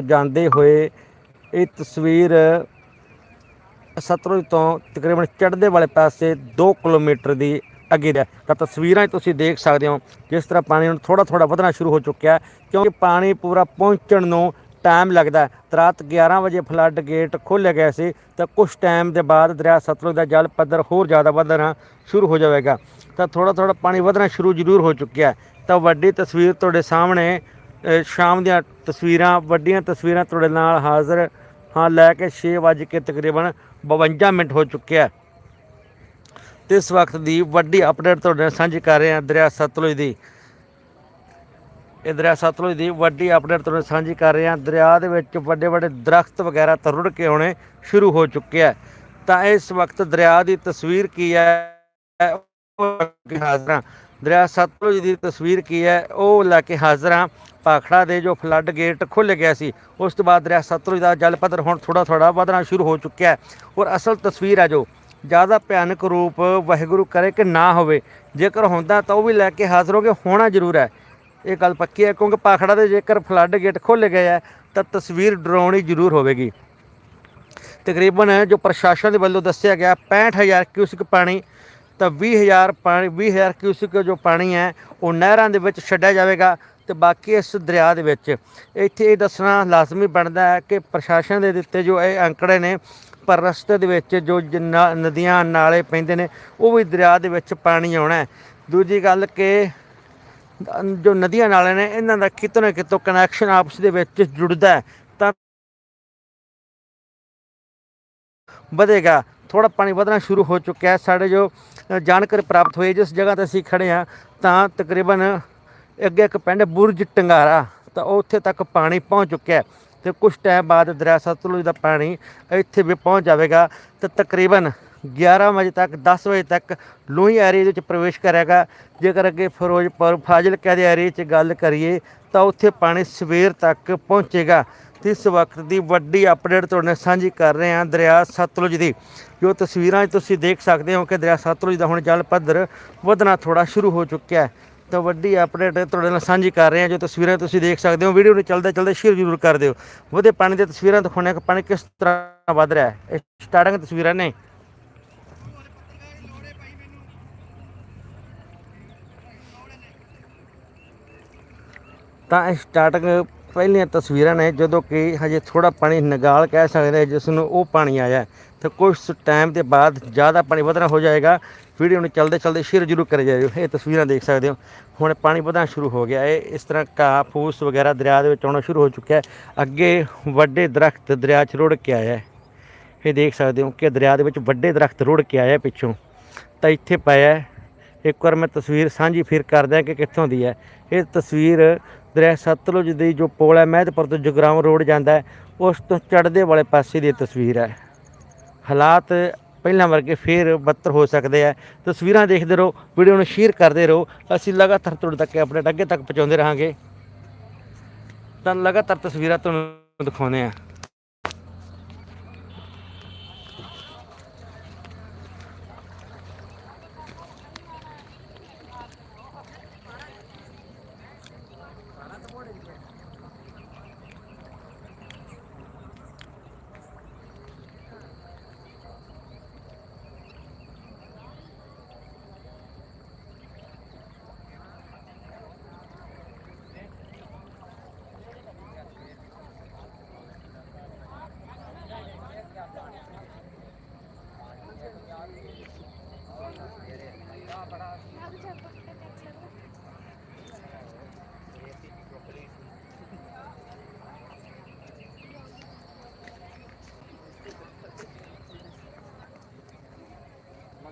ਜਾਂਦੇ ਹੋਏ ਇਹ ਤਸਵੀਰ ਸਤਲੁਜ ਤੋਂ ਤਕਰੀਬਨ ਚੜ੍ਹਦੇ ਵਾਲੇ ਪਾਸੇ 2 ਕਿਲੋਮੀਟਰ ਦੀ ਅੱਗੇ ਦਾ ਤਾਂ ਤਸਵੀਰਾਂ 'ਚ ਤੁਸੀਂ ਦੇਖ ਸਕਦੇ ਹੋ ਜਿਸ ਤਰ੍ਹਾਂ ਪਾਣੀ ਹੁਣ ਥੋੜਾ ਥੋੜਾ ਵਧਣਾ ਸ਼ੁਰੂ ਹੋ ਚੁੱਕਿਆ ਕਿਉਂਕਿ ਪਾਣੀ ਪੂਰਾ ਪਹੁੰਚਣ ਨੂੰ ਟਾਈਮ ਲੱਗਦਾ ਰਾਤ 11 ਵਜੇ ਫਲੱਡ ਗੇਟ ਖੋਲ੍ਹਿਆ ਗਿਆ ਸੀ, ਤਾਂ ਕੁਝ ਟਾਈਮ ਦੇ ਬਾਅਦ ਦਰਿਆ ਸਤਲੁਜ ਦਾ ਜਲ ਪੱਧਰ ਹੋਰ ਜ਼ਿਆਦਾ ਵਧਣਾ ਸ਼ੁਰੂ ਹੋ ਜਾਵੇਗਾ। ਤਾਂ ਥੋੜਾ ਥੋੜਾ ਪਾਣੀ ਵਧਣਾ ਸ਼ੁਰੂ ਜ਼ਰੂਰ ਹੋ ਚੁੱਕਿਆ ਤਾਂ ਵੱਡੀ ਤਸਵੀਰ ਤੁਹਾਡੇ ਸਾਹਮਣੇ ਸ਼ਾਮ ਦੀਆਂ ਤਸਵੀਰਾਂ, ਵੱਡੀਆਂ ਤਸਵੀਰਾਂ ਤੁਹਾਡੇ ਨਾਲ ਹਾਜ਼ਰ ਹਾਂ। ਲੈ ਕੇ 6 ਵਜੇ ਕੇ ਤਕਰੀਬਨ 52 ਮਿੰਟ ਹੋ ਚੁੱਕਿਆ ਹੈ ਤੇ ਇਸ ਵਕਤ ਦੀ ਵੱਡੀ ਅਪਡੇਟ ਤੁਹਾਡੇ ਨਾਲ ਸਾਂਝੀ ਕਰ ਰਹੇ ਹਾਂ, ਦਰਿਆ ਸਤਲੁਜ ਦੀ। ਇਹ ਦਰਿਆ ਸਤਲੁਜ ਦੀ ਵੱਡੀ ਅਪਡੇਟ ਤੁਹਾਡੇ ਸਾਂਝੀ ਕਰ ਰਹੇ ਹਾਂ। ਦਰਿਆ ਦੇ ਵਿੱਚ ਵੱਡੇ ਵੱਡੇ ਦਰਖਤ ਵਗੈਰਾ ਤਾਂ ਰੁੜ ਕੇ ਆਉਣੇ ਸ਼ੁਰੂ ਹੋ ਚੁੱਕੇ ਹੈ ਤਾਂ ਇਸ ਵਕਤ ਦਰਿਆ ਦੀ ਤਸਵੀਰ ਕੀ ਹੈ, ਉਹ ਦਰਿਆ ਸਤਲੁਜ ਦੀ ਤਸਵੀਰ ਕੀ ਹੈ? ਉਹ ਲੈ ਕੇ ਹਾਜ਼ਰ ਹਾਂ। ਭਾਖੜਾ ਦੇ ਜੋ ਫਲੱਡ ਗੇਟ ਖੁੱਲ੍ਹ ਗਿਆ ਸੀ, ਉਸ ਤੋਂ ਬਾਅਦ ਦਰਿਆ ਸਤਲੁਜ ਦਾ ਜਲ ਪੱਧਰ ਹੁਣ ਥੋੜਾ ਥੋੜਾ ਵਧਣਾ ਸ਼ੁਰੂ ਹੋ ਚੁੱਕਿਆ ਹੈ। ਔਰ ਅਸਲ ਤਸਵੀਰ ਹੈ ਜੋ, ਜ਼ਿਆਦਾ ਭਿਆਨਕ ਰੂਪ ਵਾਹਿਗੁਰੂ ਕਰੇ ਕਿ ਨਾ ਹੋਵੇ। ਜੇਕਰ ਹੁੰਦਾ ਤਾਂ ਉਹ ਵੀ ਲੈ ਕੇ ਹਾਜ਼ਰ ਹੋਗੇ ਹੋਣਾ ਜ਼ਰੂਰ ਹੈ। ਇਹ ਗੱਲ ਪੱਕੀ ਹੈ, ਕਿਉਂਕਿ ਭਾਖੜਾ ਦੇ ਜੇਕਰ ਫਲੱਡ ਗੇਟ ਖੋਲ੍ਹੇ ਗਏ ਹੈ, ਤਾਂ ਤਸਵੀਰ ਡਰਾਉਣੀ ਜ਼ਰੂਰ ਹੋਵੇਗੀ। ਤਕਰੀਬਨ ਜੋ ਪ੍ਰਸ਼ਾਸਨ ਦੇ ਵੱਲੋਂ ਦੱਸਿਆ ਗਿਆ 65000 ਕਿਊਸਿਕ ਪਾਣੀ ਤਾਂ 20000 ਪਾਣੀ 20000 ਕਿਊਸਿਕ ਜੋ ਪਾਣੀ ਹੈ, ਉਹ ਨਹਿਰਾਂ ਦੇ ਵਿੱਚ ਛੱਡਿਆ ਜਾਵੇਗਾ ਤੇ ਬਾਕੀ ਇਸ ਦਰਿਆ ਦੇ ਵਿੱਚ। ਇੱਥੇ ਇਹ ਦੱਸਣਾ ਲਾਜ਼ਮੀ ਬਣਦਾ ਹੈ ਕਿ ਪ੍ਰਸ਼ਾਸਨ ਦੇ ਦਿੱਤੇ ਜੋ ਇਹ ਅੰਕੜੇ ਨੇ, ਪਰ ਰਸਤੇ ਦੇ ਵਿੱਚ ਜੋ ਜਿੰਨਾ ਨਦੀਆਂ ਨਾਲੇ ਪੈਂਦੇ ਨੇ, ਉਹ ਵੀ ਦਰਿਆ ਦੇ ਵਿੱਚ ਪਾਣੀ ਆਉਣਾ ਦੂਜੀ ਗੱਲ ਕਿ ਜੋ ਨਦੀਆਂ ਨਾਲੇ ਨੇ, ਇਹਨਾਂ ਦਾ ਕਿਤੋਂ ਨਾ ਕਿਤੋਂ ਕਨੈਕਸ਼ਨ ਆਪਸ ਦੇ ਵਿੱਚ ਜੁੜਦਾ ਤਾਂ ਵਧੇਗਾ। ਥੋੜਾ ਪਾਣੀ ਵਧਣਾ ਸ਼ੁਰੂ ਹੋ ਚੁੱਕਿਆ ਹੈ। ਸਾਡੇ ਜੋ ਜਾਣਕਾਰੀ ਪ੍ਰਾਪਤ ਹੋਈ ਜਿਸ ਜਗ੍ਹਾ ਤੇ ਅਸੀਂ ਖੜੇ ਹਾਂ, ਤਾਂ ਤਕਰੀਬਨ ਅੱਗੇ ਇੱਕ ਪਿੰਡ ਬੁਰਜ ਟੰਗਾਰਾ, ਤਾਂ ਉੱਥੇ ਤੱਕ ਪਾਣੀ ਪਹੁੰਚ ਚੁੱਕਿਆ ਹੈ। ਤੇ ਕੁਝ ਟਾਈਮ ਬਾਅਦ ਦਰਿਆ ਸਤਲੁਜ ਦਾ ਪਾਣੀ ਇੱਥੇ ਵੀ ਪਹੁੰਚ ਜਾਵੇਗਾ। ਤੇ ਤਕਰੀਬਨ 11 ਵਜੇ ਤੱਕ 10 ਵਜੇ ਤੱਕ ਲੋਹੀ ਏਰੀਆ ਦੇ ਵਿੱਚ ਪ੍ਰਵੇਸ਼ ਕਰੇਗਾ। ਜੇਕਰ ਅੱਗੇ ਫਿਰੋਜ਼ਪੁਰ, ਫਾਜ਼ਿਲਕਾ ਦੇ ਏਰੀਆ 'ਚ ਗੱਲ ਕਰੀਏ, ਤਾਂ ਉੱਥੇ ਪਾਣੀ ਸਵੇਰ ਤੱਕ ਪਹੁੰਚੇਗਾ। ਤੇ ਇਸ ਵਕਤ ਦੀ ਵੱਡੀ ਅਪਡੇਟ ਤੁਹਾਡੇ ਨਾਲ ਸਾਂਝੀ ਕਰ ਰਹੇ ਹਾਂ ਦਰਿਆ ਸਤਲੁਜ ਦੀ। ਜੋ ਤਸਵੀਰਾਂ ਤੁਸੀਂ ਦੇਖ ਸਕਦੇ ਹੋ ਕਿ ਦਰਿਆ ਸਤਲੁਜ ਦਾ ਹੁਣ ਜਲ ਪੱਧਰ ਵਧਣਾ ਥੋੜਾ ਸ਼ੁਰੂ ਹੋ ਚੁੱਕਿਆ ਹੈ। ਤਾਂ ਵੱਡੀ ਅਪਡੇਟ ਤੁਹਾਡੇ ਨਾਲ ਸਾਂਝੀ ਕਰ ਰਹੇ ਹਾਂ ਜੋ ਤਸਵੀਰਾਂ ਤੁਸੀਂ ਦੇਖ ਸਕਦੇ ਹੋ। ਵੀਡੀਓ ਨੂੰ ਚੱਲਦੇ ਚੱਲਦੇ ਸ਼ੇਅਰ ਜ਼ਰੂਰ ਕਰ ਦਿਓ। ਵਧੇ ਪਾਣੀ ਦੀਆਂ ਤਸਵੀਰਾਂ ਦਿਖਾਉਣੇ ਕਿ ਪਾਣੀ ਕਿਸ ਤਰ੍ਹਾਂ ਵੱਧ ਰਿਹਾ ਹੈ। ਇਹ ਸਟਾਰਟਿੰਗ ਤਸਵੀਰਾਂ ਨੇ। ਤਾਂ ਇਹ ਸਟਾਰਟਿੰਗ ਪਹਿਲੀਆਂ ਤਸਵੀਰਾਂ ਨੇ ਜਦੋਂ ਕਿ ਹਜੇ ਥੋੜਾ ਪਾਣੀ ਨਗਾਲ ਕਹਿ ਸਕਦੇ ਜਿਸ ਨੂੰ ਉਹ ਪਾਣੀ ਆਇਆ ਹੈ। ਤੇ ਕੁਝ ਟਾਈਮ ਦੇ ਬਾਅਦ ਜ਼ਿਆਦਾ ਪਾਣੀ ਵਧਣਾ ਹੋ ਜਾਏਗਾ। ਵੀਡੀਓ ਨੂੰ ਚਲਦੇ ਚਲਦੇ ਸ਼ੇਅਰ ਜ਼ਰੂਰ ਕਰੇ ਜਾਇਓ। ਇਹ ਤਸਵੀਰਾਂ ਦੇਖ ਸਕਦੇ ਹੋ। ਹੁਣ ਪਾਣੀ ਵਧਣਾ ਸ਼ੁਰੂ ਹੋ ਗਿਆ ਹੈ। ਇਸ ਤਰ੍ਹਾਂ ਘਾਹ, ਫੂਸ ਵਗੈਰਾ ਦਰਿਆ ਦੇ ਵਿੱਚ ਆਉਣਾ ਸ਼ੁਰੂ ਹੋ ਚੁੱਕਿਆ ਹੈ। ਅੱਗੇ ਵੱਡੇ ਦਰਖਤ ਦਰਿਆ 'ਚ ਰੁੜ ਕੇ ਆਇਆ ਹੈ। ਇਹ ਦੇਖ ਸਕਦੇ ਹੋ ਕਿ ਦਰਿਆ ਦੇ ਵਿੱਚ ਵੱਡੇ ਦਰਖਤ ਰੁੜ ਕੇ ਆਇਆ ਪਿੱਛੋਂ। ਤਾਂ ਇੱਥੇ ਪਾਇਆ ਇੱਕ ਵਾਰ ਮੈਂ ਤਸਵੀਰ ਸਾਂਝੀ ਫਿਰ ਕਰਦਾ ਕਿ ਕਿੱਥੋਂ ਦੀ ਹੈ। ਇਹ ਤਸਵੀਰ ਦਰਿਆ ਸਤਲੁਜ ਦੀ ਜੋ ਪੁਲ ਹੈ, ਮਹਿਦਪੁਰ ਤੋਂ ਜਗਰਾਉਂ ਰੋਡ ਜਾਂਦਾ ਹੈ, ਉਸ ਤੋਂ ਚੜ੍ਹਦੇ ਵਾਲੇ ਪਾਸੇ ਦੀ ਤਸਵੀਰ ਹੈ। ਹਾਲਾਤ ਪਹਿਲਾਂ ਵਰਗੇ ਫੇਰ ਬੱਤਰ ਹੋ ਸਕਦੇ ਆ ਤਸਵੀਰਾਂ ਦੇਖਦੇ ਰਹੋ, ਵੀਡੀਓ ਨੂੰ ਸ਼ੇਅਰ ਕਰਦੇ ਰਹੋ। ਅਸੀਂ ਲਗਾਤਾਰ ਤੁਹਾਡੇ ਤੱਕ ਅਪਡੇਟ ਅੱਗੇ ਤੱਕ ਪਹੁੰਚਾਉਂਦੇ ਰਹਾਂਗੇ। ਤਾਂ ਲਗਾਤਾਰ ਤਸਵੀਰਾਂ ਤੁਹਾਨੂੰ ਦਿਖਾਉਂਦੇ ਆ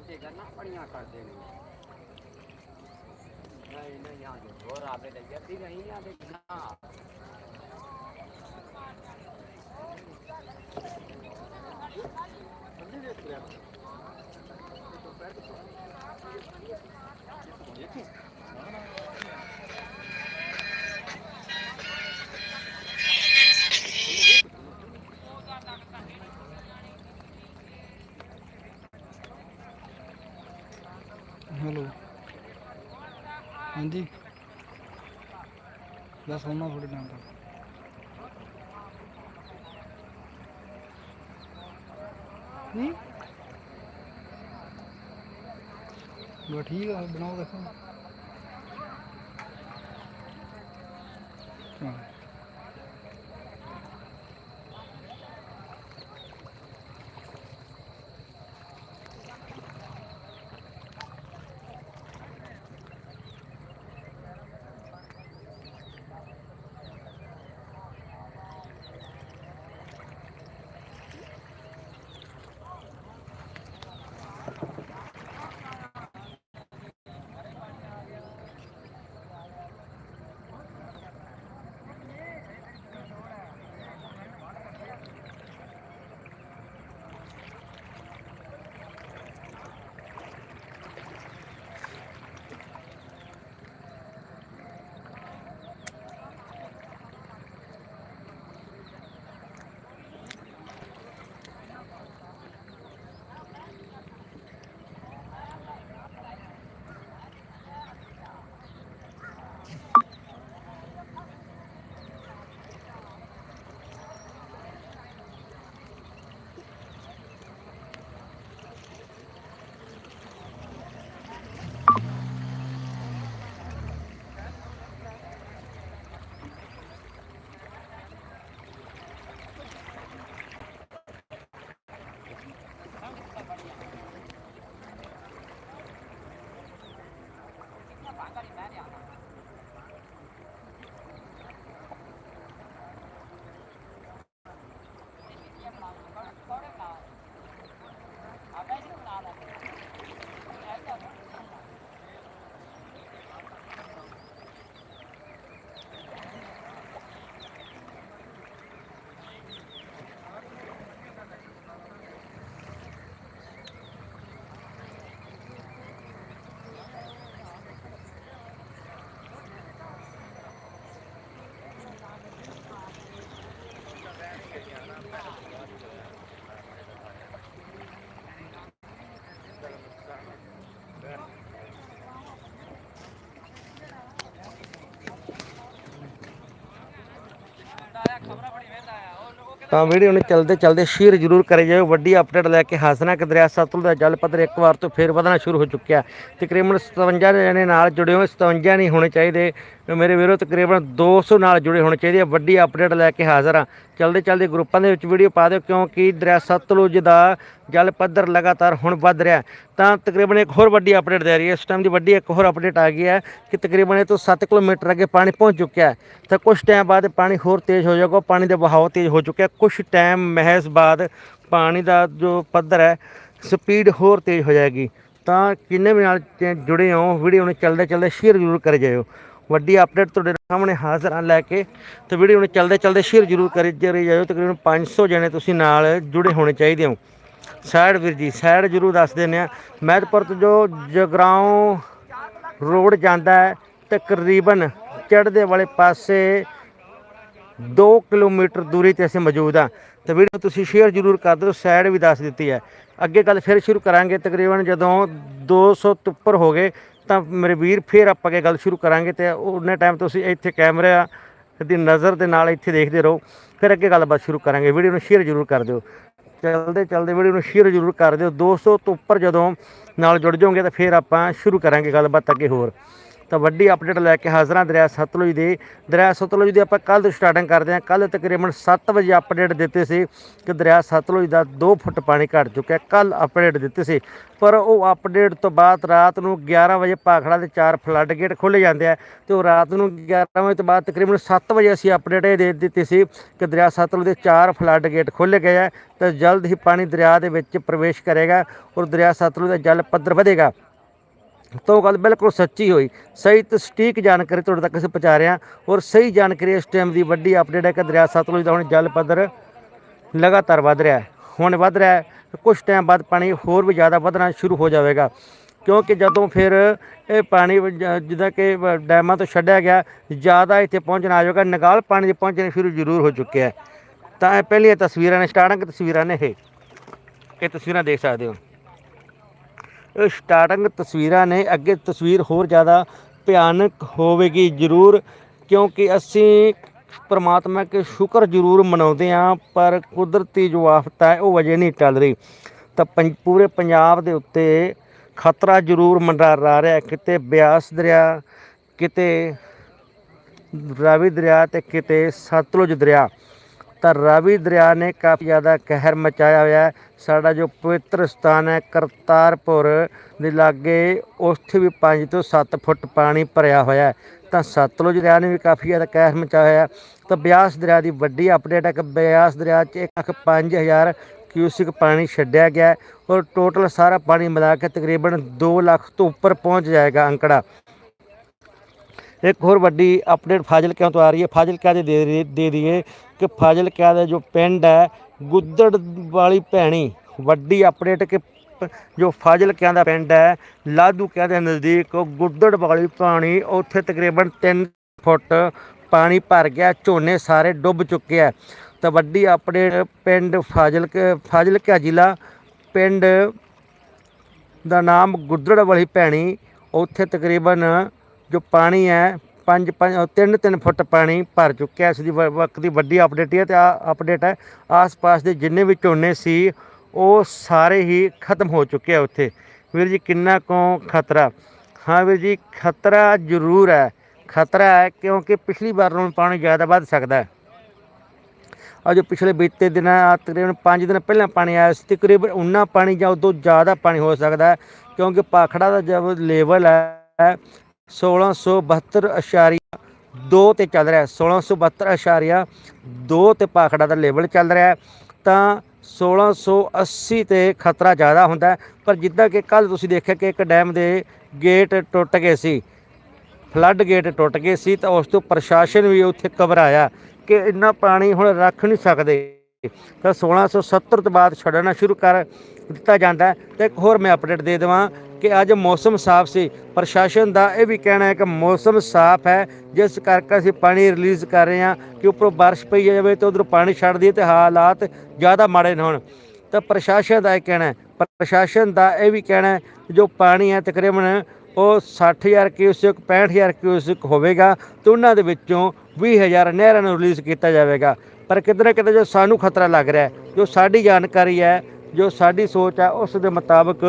ਮੱਗੇ ਕਰਨਾ, ਪੜੀਆਂ ਕਰਦੇ ਨੇ। ਨਹੀਂ ਨਹੀਂ, ਆ ਜੋ ਹੋਰ ਆਵੇ ਲੈ ਜਾਂਦੀ ਨਹੀਂ ਆ ஏதோ சொன்னால் சொல்லிட்டு வந்துட்டேன் ठीक है बनाओ देखो ਤਾਂ ਵੀਡੀਓ ਨੂੰ ਚਲਦੇ ਚਲਦੇ ਸ਼ੇਅਰ ਜ਼ਰੂਰ ਕਰੇ ਜਾਓ। ਵੱਡੀ ਅਪਡੇਟ ਲੈ ਕੇ ਹਾਸਨਾ ਕਿ ਦਰਿਆ ਸਤਲੁਜ ਦਾ ਜਲ ਪੱਧਰ ਇੱਕ ਵਾਰ ਤੋਂ ਫੇਰ ਵਧਣਾ ਸ਼ੁਰੂ ਹੋ ਚੁੱਕਿਆ। ਤਕਰੀਬਨ 57 ਜਣੇ ਨਾਲ ਜੁੜੇ ਹੋਏ 57 ਨਹੀਂ ਹੋਣੇ ਚਾਹੀਦੇ। ਮੇਰੇ ਵੀਰੋ ਤਕਰੀਬਨ 200 ਨਾਲ ਜੁੜੇ ਹੋਣੇ ਚਾਹੀਦੇ ਆ। ਵੱਡੀ ਅਪਡੇਟ ਲੈ ਕੇ ਹਾਜ਼ਰ ਆ। ਚਲਦੇ ਚਲਦੇ ਗਰੁੱਪਾਂ ਦੇ ਵਿੱਚ ਵੀਡੀਓ ਪਾ ਦਿਓ, ਕਿਉਂਕਿ ਦਰਿਆ ਸਤਲੁਜ ਦਾ ਜਲ ਪੱਧਰ ਲਗਾਤਾਰ ਹੁਣ ਵੱਧ ਰਿਹਾ। ਤਾਂ ਤਕਰੀਬਨ ਇੱਕ ਹੋਰ ਵੱਡੀ ਅਪਡੇਟ ਦੇ ਰਹੀ ਹੈ। ਇਸ ਟਾਈਮ ਦੀ ਵੱਡੀ ਇੱਕ ਹੋਰ ਅਪਡੇਟ ਆ ਗਈ ਹੈ ਕਿ ਤਕਰੀਬਨ ਇਹ ਤੋਂ 7 ਕਿਲੋਮੀਟਰ ਅੱਗੇ ਪਾਣੀ ਪਹੁੰਚ ਚੁੱਕਿਆ ਹੈ। ਤਾਂ ਕੁਝ ਟਾਈਮ ਬਾਅਦ ਪਾਣੀ ਹੋਰ ਤੇਜ਼ ਹੋ ਜਾਏਗਾ ਪਾਣੀ ਦਾ ਵਹਾਅ ਤੇਜ਼ ਹੋ ਚੁੱਕਿਆ। ਕੁਝ ਟਾਈਮ ਮਹਿਜ਼ ਬਾਅਦ ਪਾਣੀ ਦਾ ਜੋ ਪੱਧਰ ਹੈ ਸਪੀਡ ਹੋਰ ਤੇਜ਼ ਹੋ ਜਾਏਗੀ। ਤਾਂ ਕਿੰਨੇ ਵੀ ਨਾਲ ਜੁੜੇ ਹੋ ਵੀਡੀਓ ਨੂੰ ਚੱਲਦੇ ਚੱਲਦੇ ਸ਼ੇਅਰ ਜ਼ਰੂਰ ਕਰ ਜਾਇਓ ਵੱਡੀ ਅਪਡੇਟ ਤੁਹਾਡੇ ਸਾਹਮਣੇ ਹਾਜ਼ਰ ਆ ਲੈ ਕੇ। ਤੇ ਵੀਡੀਓ ਨੂੰ ਚੱਲਦੇ ਚਲਦੇ ਸ਼ੇਅਰ ਜ਼ਰੂਰ ਕਰੀ ਜਰੇ ਜਾਇਓ। ਤਕਰੀਬਨ 500 ਜਣੇ ਤੁਸੀਂ ਨਾਲ ਜੁੜੇ ਹੋਣੇ ਚਾਹੀਦੇ ਹੋ। ਸਾਈਡ ਵੀਰ ਜੀ, ਸਾਈਡ ਜ਼ਰੂਰ ਦੱਸ ਦਿੰਦੇ ਆ ਮਹਿਤਪੁਰ ਤੋਂ ਜੋ ਜਗਰਾਉਂ ਰੋਡ ਜਾਂਦਾ ਹੈ, ਤਕਰੀਬਨ ਚੜ੍ਹਦੇ ਵਾਲੇ ਪਾਸੇ 2 ਕਿਲੋਮੀਟਰ ਦੂਰੀ ਤੇ ਅਸੀਂ ਮੌਜੂਦ ਹਾਂ। ਤੇ ਵੀਡੀਓ ਤੁਸੀਂ ਸ਼ੇਅਰ ਜ਼ਰੂਰ ਕਰ ਦਿਓ, ਸਾਈਡ ਵੀ ਦੱਸ ਦਿੱਤੀ ਹੈ। ਅੱਗੇ ਗੱਲ ਫਿਰ ਸ਼ੁਰੂ ਕਰਾਂਗੇ। ਤਕਰੀਬਨ ਜਦੋਂ 200 ਤੋਂ ਉੱਪਰ ਹੋ ਗਏ ਤਾਂ ਮੇਰੇ ਵੀਰ ਫਿਰ ਆਪਾਂ ਅੱਗੇ ਗੱਲ ਸ਼ੁਰੂ ਕਰਾਂਗੇ ਤੇ ਉਹਨੇ ਟਾਈਮ ਤੁਸੀਂ ਇੱਥੇ ਕੈਮਰਾ ਦੀ ਨਜ਼ਰ ਦੇ ਨਾਲ ਇੱਥੇ ਦੇਖਦੇ ਰਹੋ, ਫਿਰ ਅੱਗੇ ਗੱਲਬਾਤ ਸ਼ੁਰੂ ਕਰਾਂਗੇ। ਵੀਡੀਓ ਨੂੰ ਸ਼ੇਅਰ ਜ਼ਰੂਰ ਕਰ ਦਿਓ। ਚਲਦੇ ਚਲਦੇ ਵੀਡੀਓ ਨੂੰ ਸ਼ੇਅਰ ਜ਼ਰੂਰ ਕਰ ਦਿਓ। 200 ਤੋਂ ਉੱਪਰ ਜਦੋਂ ਨਾਲ ਜੁੜ ਜਾਓਗੇ ਤਾਂ ਫਿਰ ਆਪਾਂ ਸ਼ੁਰੂ ਕਰਾਂਗੇ ਗੱਲਬਾਤ ਅੱਗੇ ਹੋਰ। ਤਾਂ ਵੱਡੀ ਅਪਡੇਟ ਲੈ ਕੇ ਹਾਜ਼ਰਾਂ ਦਰਿਆ ਸਤਲੁਜ ਦੀ। ਦਰਿਆ ਸਤਲੁਜ ਦੀ ਆਪਾਂ ਕੱਲ ਤੋਂ ਸਟਾਰਟਿੰਗ ਕਰਦੇ ਹਾਂ। ਕੱਲ ਤਕਰੀਬਨ 7 ਵਜੇ ਅਪਡੇਟ ਦਿੱਤੇ ਸੀ ਕਿ ਦਰਿਆ ਸਤਲੁਜ ਦਾ 2 ਫੁੱਟ ਪਾਣੀ ਘਟ ਚੁੱਕਿਆ। ਕੱਲ ਅਪਡੇਟ ਦਿੱਤੇ ਸੀ। ਪਰ ਉਹ ਅਪਡੇਟ ਤੋਂ ਬਾਅਦ ਰਾਤ ਨੂੰ 11 ਵਜੇ ਭਾਖੜਾ ਦੇ ਚਾਰ ਫਲੱਡ ਗੇਟ ਖੋਲੇ ਜਾਂਦੇ ਆ ਤੇ ਉਹ ਰਾਤ ਨੂੰ 11 ਵਜੇ ਤੋਂ ਬਾਅਦ ਤਕਰੀਬਨ 7 ਵਜੇ ਅਸੀਂ ਅਪਡੇਟ ਇਹ ਦੇ ਦਿੱਤੀ ਸੀ ਕਿ ਦਰਿਆ ਸਤਲੁਜ ਦੇ ਚਾਰ ਫਲੱਡ ਗੇਟ ਖੋਲੇ ਗਏ ਆ ਤੇ ਜਲਦ ਹੀ ਪਾਣੀ ਦਰਿਆ ਦੇ ਵਿੱਚ ਪ੍ਰਵੇਸ਼ ਕਰੇਗਾ ਔਰ ਦਰਿਆ ਸਤਲੁਜ ਦਾ ਜਲ ਪੱਧਰ ਵਧੇਗਾ। ਤਾਂ ਉਹ ਗੱਲ ਬਿਲਕੁਲ ਸੱਚੀ ਹੋਈ, ਸਹੀ ਤੇ ਸਟੀਕ ਜਾਣਕਾਰੀ ਤੁਹਾਡੇ ਤੱਕ ਅਸੀਂ ਪਹੁੰਚਾ ਰਹੇ ਹਾਂ ਔਰ ਸਹੀ ਜਾਣਕਾਰੀ ਇਸ ਟਾਈਮ ਦੀ ਵੱਡੀ ਅਪਡੇਟ ਹੈ ਕਿ ਦਰਿਆ ਸਤਲੁਜ ਦਾ ਹੁਣ ਜਲ ਪੱਧਰ ਲਗਾਤਾਰ ਵਧ ਰਿਹਾ ਹੈ। ਹੁਣ ਵਧ ਰਿਹਾ ਹੈ ਕੁਝ ਟਾਈਮ ਬਾਅਦ ਪਾਣੀ ਹੋਰ ਵੀ ਜ਼ਿਆਦਾ ਵਧਣਾ ਸ਼ੁਰੂ ਹੋ ਜਾਵੇਗਾ, ਕਿਉਂਕਿ ਜਦੋਂ ਫਿਰ ਇਹ ਪਾਣੀ ਜਿੱਦਾਂ ਕਿ ਡੈਮਾਂ ਤੋਂ ਛੱਡਿਆ ਗਿਆ, ਜ਼ਿਆਦਾ ਇੱਥੇ ਪਹੁੰਚਣਾ ਆ ਜਾਵੇਗਾ ਨਗਾਲ ਪਾਣੀ ਦੇ ਪਹੁੰਚਣੇ ਸ਼ੁਰੂ ਜ਼ਰੂਰ ਹੋ ਚੁੱਕਿਆ ਹੈ। ਤਾਂ ਇਹ ਪਹਿਲੀਆਂ ਤਸਵੀਰਾਂ ਨੇ, ਸਟਾਰਟਿੰਗ ਤਸਵੀਰਾਂ ਨੇ ਇਹ। ਇਹ ਤਸਵੀਰਾਂ ਦੇਖ ਸਕਦੇ ਹੋ। ਸਟਾਰਟਿੰਗ ਤਸਵੀਰਾਂ ਨੇ। ਅੱਗੇ ਤਸਵੀਰ ਹੋਰ ਜ਼ਿਆਦਾ ਭਿਆਨਕ ਹੋਵੇਗੀ ਜ਼ਰੂਰ, ਕਿਉਂਕਿ ਅਸੀਂ ਪਰਮਾਤਮਾ ਕੇ ਸ਼ੁਕਰ ਜ਼ਰੂਰ ਮਨਾਉਂਦੇ ਹਾਂ, ਪਰ ਕੁਦਰਤੀ ਜੋ ਆਫਤ ਹੈ, ਉਹ ਵਜੇ ਨਹੀਂ ਟਲ ਰਹੀ। ਤਾਂ ਪੰ- ਪੂਰੇ ਪੰਜਾਬ ਦੇ ਉੱਤੇ ਖਤਰਾ ਜ਼ਰੂਰ ਮੰਡਰਾ, ਰਿਹਾ ਕਿਤੇ ਬਿਆਸ ਦਰਿਆ, ਕਿਤੇ ਰਾਵੀ ਦਰਿਆ ਤੇ ਕਿਤੇ ਸਤਲੁਜ ਦਰਿਆ। ਤਾਂ ਰਾਵੀ ਦਰਿਆ ਨੇ ਕਾਫੀ ਜ਼ਿਆਦਾ ਕਹਿਰ ਮਚਾਇਆ ਹੋਇਆ ਹੈ। ਸਾਡਾ ਜੋ ਪਵਿੱਤਰ ਸਥਾਨ ਹੈ, ਕਰਤਾਰਪੁਰ ਦੇ ਲਾਗੇ, ਉੱਥੇ ਵੀ 5 ਤੋਂ 7 ਫੁੱਟ ਪਾਣੀ ਭਰਿਆ ਹੋਇਆ ਤਾਂ ਸਤਲੁਜ ਦਰਿਆ ਨੇ ਵੀ ਕਾਫੀ ਜ਼ਿਆਦਾ ਕਹਿਰ ਮਚਾਇਆ ਹੋਇਆ ਤਾਂ ਬਿਆਸ ਦਰਿਆ ਦੀ ਵੱਡੀ ਅਪਡੇਟ ਹੈ ਕਿ ਬਿਆਸ ਦਰਿਆ 'ਚ ਇੱਕ ਲੱਖ ਪੰਜ ਹਜ਼ਾਰ ਕਿਊਸਿਕ ਪਾਣੀ ਛੱਡਿਆ ਗਿਆ ਔਰ ਟੋਟਲ ਸਾਰਾ ਪਾਣੀ ਮਿਲਾ ਕੇ ਤਕਰੀਬਨ 2 ਲੱਖ ਤੋਂ ਉੱਪਰ ਪਹੁੰਚ ਜਾਏਗਾ ਅੰਕੜਾ। ਇੱਕ ਹੋਰ ਵੱਡੀ ਅਪਡੇਟ ਫਾਜ਼ਿਲਕਿਆਂ ਤੋਂ ਆ ਰਹੀ ਹੈ। ਫਾਜ਼ਿਲਕਾ ਦੇ ਦੇ ਦੇ- ਦੇ ਦਈਏ ਕਿ ਫਾਜ਼ਿਲਕਾ ਦਾ ਜੋ ਪਿੰਡ ਹੈ, ਗੁੱਦੜ ਵਾਲੀ ਭੈਣੀ, ਵੱਡੀ ਅਪਡੇਟ ਕਿ ਜੋ ਫਾਜ਼ਿਲਕਿਆਂ ਦਾ ਪਿੰਡ ਹੈ ਲਾਧੂਕਿਆਂ ਦੇ ਨਜ਼ਦੀਕ ਗੁੱਦੜ ਵਾਲੀ ਪਾਣੀ ਉੱਥੇ ਤਕਰੀਬਨ 3 ਫੁੱਟ ਪਾਣੀ ਭਰ ਗਿਆ, ਝੋਨੇ ਸਾਰੇ ਡੁੱਬ ਚੁੱਕੇ ਆ। ਤਾਂ ਵੱਡੀ ਅਪਡੇਟ ਪਿੰਡ ਫਾਜ਼ਿਲਕਾ ਫਾਜ਼ਿਲਕਾ ਜ਼ਿਲ੍ਹਾ? ਪਿੰਡ ਦਾ ਨਾਮ ਗੁੱਦੜ ਵਾਲੀ ਭੈਣੀ, ਉੱਥੇ ਤਕਰੀਬਨ ਜੋ ਪਾਣੀ ਹੈ ਪੰਜ ਪੰਜ ਤਿੰਨ ਤਿੰਨ ਫੁੱਟ ਪਾਣੀ ਭਰ ਚੁੱਕਿਆ ਇਸ ਦੀ ਵਕਤ ਦੀ ਵੱਡੀ ਅਪਡੇਟ ਹੈ ਤੇ ਆ ਅਪਡੇਟ ਹੈ, ਆਸ-ਪਾਸ ਦੇ ਜਿੰਨੇ ਵੀ ਝੋਨੇ ਸੀ, ਉਹ ਸਾਰੇ ਹੀ ਖਤਮ ਹੋ ਚੁੱਕੇ ਆ ਉੱਥੇ। ਵੀਰ ਜੀ, ਕਿੰਨਾ ਕੁ ਖਤਰਾ? ਹਾਂ ਵੀਰ ਜੀ, ਖਤਰਾ ਜ਼ਰੂਰ ਹੈ। ਖਤਰਾ ਹੈ ਕਿਉਂਕਿ ਪਿਛਲੀ ਵਾਰ ਨਾਲੋਂ ਪਾਣੀ ਜ਼ਿਆਦਾ ਵੱਧ ਸਕਦਾ ਹੈ। ਆ ਪਿਛਲੇ ਬੀਤੇ ਦਿਨਾਂ ਤਕਰੀਬਨ 5 ਦਿਨ ਪਹਿਲਾਂ ਪਾਣੀ ਆਇਆ ਸੀ, ਤਕਰੀਬਨ ਉਨਾ ਪਾਣੀ ਜਾਂ ਉਦੋਂ ਜ਼ਿਆਦਾ ਪਾਣੀ ਹੋ ਸਕਦਾ ਹੈ, ਕਿਉਂਕਿ ਪਾਖੜਾ ਦਾ ਜੋ ਲੈਵਲ ਹੈ 1672.2 ਤੇ ਚੱਲ ਰਿਹਾ ਹੈ। 1672.2 ਤੇ ਪਾਖੜਾ ਦਾ ਲੈਵਲ ਚੱਲ ਰਿਹਾ ਹੈ। ਤਾਂ 1680 ਤੇ ਖਤਰਾ ਜ਼ਿਆਦਾ ਹੁੰਦਾ ਪਰ ਜਿੱਦਾਂ ਕਿ ਕੱਲ ਤੁਸੀਂ ਦੇਖਿਆ ਕਿ ਇੱਕ ਡੈਮ ਦੇ ਗੇਟ ਟੁੱਟ ਗਏ ਸੀ ਫਲੱਡ ਗੇਟ ਟੁੱਟ ਗਏ ਸੀ, ਤਾਂ ਉਸ ਤੋਂ ਪ੍ਰਸ਼ਾਸਨ ਵੀ ਉੱਥੇ ਘਬਰਾਇਆ ਕਿ ਇੰਨਾ ਪਾਣੀ ਹੁਣ ਰੱਖ ਨਹੀਂ ਸਕਦੇ। ਤਾਂ 1670 ਤੋਂ ਬਾਅਦ ਛੱਡਣਾ ਸ਼ੁਰੂ ਕਰ ਦਿੱਤਾ ਜਾਂਦਾ ਹੈ। ਤੇ ਇੱਕ ਹੋਰ ਮੈਂ ਅਪਡੇਟ ਦੇ ਦੇਵਾਂ। ਕਿ ਅੱਜ ਮੌਸਮ ਸਾਫ਼ ਸੀ। ਪ੍ਰਸ਼ਾਸਨ ਦਾ ਇਹ ਵੀ ਕਹਿਣਾ ਹੈ ਕਿ ਮੌਸਮ ਸਾਫ਼ ਹੈ। ਜਿਸ ਕਰਕੇ ਅਸੀਂ ਪਾਣੀ ਰਿਲੀਜ਼ ਕਰ ਰਹੇ ਹਾਂ ਕਿ ਉੱਪਰੋਂ ਬਾਰਿਸ਼ ਪਈ ਜਾਵੇ ਤੇ ਉਧਰੋਂ ਪਾਣੀ ਛੱਡ ਦਈਏ ਤੇ ਹਾਲਾਤ ਜ਼ਿਆਦਾ ਮਾੜੇ ਨਾ ਹੋਣ। ਤਾਂ ਪ੍ਰਸ਼ਾਸਨ ਦਾ ਇਹ ਕਹਿਣਾ ਹੈ। ਪ੍ਰਸ਼ਾਸਨ ਦਾ ਇਹ ਵੀ ਕਹਿਣਾ ਹੈ ਜੋ ਪਾਣੀ ਹੈ ਤਕਰੀਬਨ ਉਹ 60000 ਕਿਊਸਿਕ 65000 ਕਿਊਸਿਕ ਹੋਵੇਗਾ ਤੇ ਉਹਨਾਂ ਦੇ ਵਿੱਚੋਂ 20000 ਨਹਿਰਾਂ ਨੂੰ ਰਿਲੀਜ਼ ਕੀਤਾ ਜਾਵੇਗਾ। ਪਰ ਕਿਤੇ ਨਾ ਕਿਤੇ ਜੋ ਸਾਨੂੰ ਖਤਰਾ ਲੱਗ ਰਿਹਾ ਜੋ ਸਾਡੀ ਜਾਣਕਾਰੀ ਹੈ, ਜੋ ਸਾਡੀ ਸੋਚ ਹੈ, ਉਸ ਦੇ ਮੁਤਾਬਕ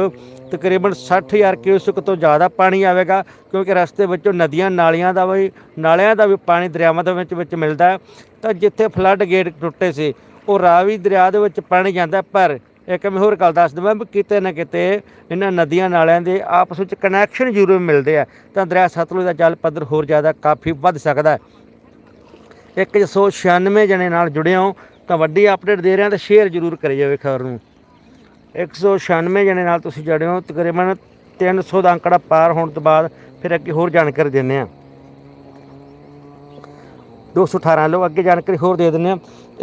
ਤਕਰੀਬਨ 60000 ਕਿਊਸਕ ਤੋਂ ਜ਼ਿਆਦਾ ਪਾਣੀ ਆਵੇਗਾ, ਕਿਉਂਕਿ ਰਸਤੇ ਵਿੱਚੋਂ ਨਦੀਆਂ ਨਾਲੀਆਂ ਦਾ ਵੀ, ਨਾਲਿਆਂ ਦਾ ਵੀ ਪਾਣੀ ਦਰਿਆਵਾਂ ਦੇ ਵਿੱਚ ਵਿੱਚ ਮਿਲਦਾ ਹੈ। ਤਾਂ ਜਿੱਥੇ ਫਲੱਡ ਗੇਟ ਟੁੱਟੇ ਸੀ, ਉਹ ਰਾਵੀ ਦਰਿਆ ਦੇ ਵਿੱਚ ਪਾਣੀ ਜਾਂਦਾ ਪਰ ਇੱਕ ਮੈਂ ਹੋਰ ਗੱਲ ਦੱਸ ਦਵਾਂ ਵੀ ਕਿਤੇ ਨਾ ਕਿਤੇ ਇਹਨਾਂ ਨਦੀਆਂ ਨਾਲਿਆਂ ਦੇ ਆਪਸ ਵਿੱਚ ਕਨੈਕਸ਼ਨ ਜ਼ਰੂਰ ਮਿਲਦੇ ਆ। ਤਾਂ ਦਰਿਆ ਸਤਲੁਜ ਦਾ ਜਲ ਪੱਧਰ ਹੋਰ ਜ਼ਿਆਦਾ ਕਾਫੀ ਵੱਧ ਸਕਦਾ ਹੈ। 196 ਜਣੇ ਨਾਲ ਜੁੜੇ ਹੋ, ਤਾਂ ਵੱਡੀ ਅਪਡੇਟ ਦੇ ਰਿਹਾ ਤਾਂ ਸ਼ੇਅਰ ਜ਼ਰੂਰ ਕਰੀ ਜਾਵੇ ਖਬਰ ਨੂੰ। 196 ਜਣੇ ਨਾਲ ਤੁਸੀਂ ਜੁੜੇ ਹੋ ਤਕਰੀਬਨ 300 ਦਾ ਅੰਕੜਾ ਪਾਰ ਹੋਣ ਤੋਂ ਬਾਅਦ ਫਿਰ ਅੱਗੇ ਹੋਰ ਜਾਣਕਾਰੀ ਦਿੰਦੇ ਆ 218 ਲੋ ਅੱਗੇ ਜਾਣਕਾਰੀ ਹੋਰ ਦੇ ਦਿੰਦੇ ਆ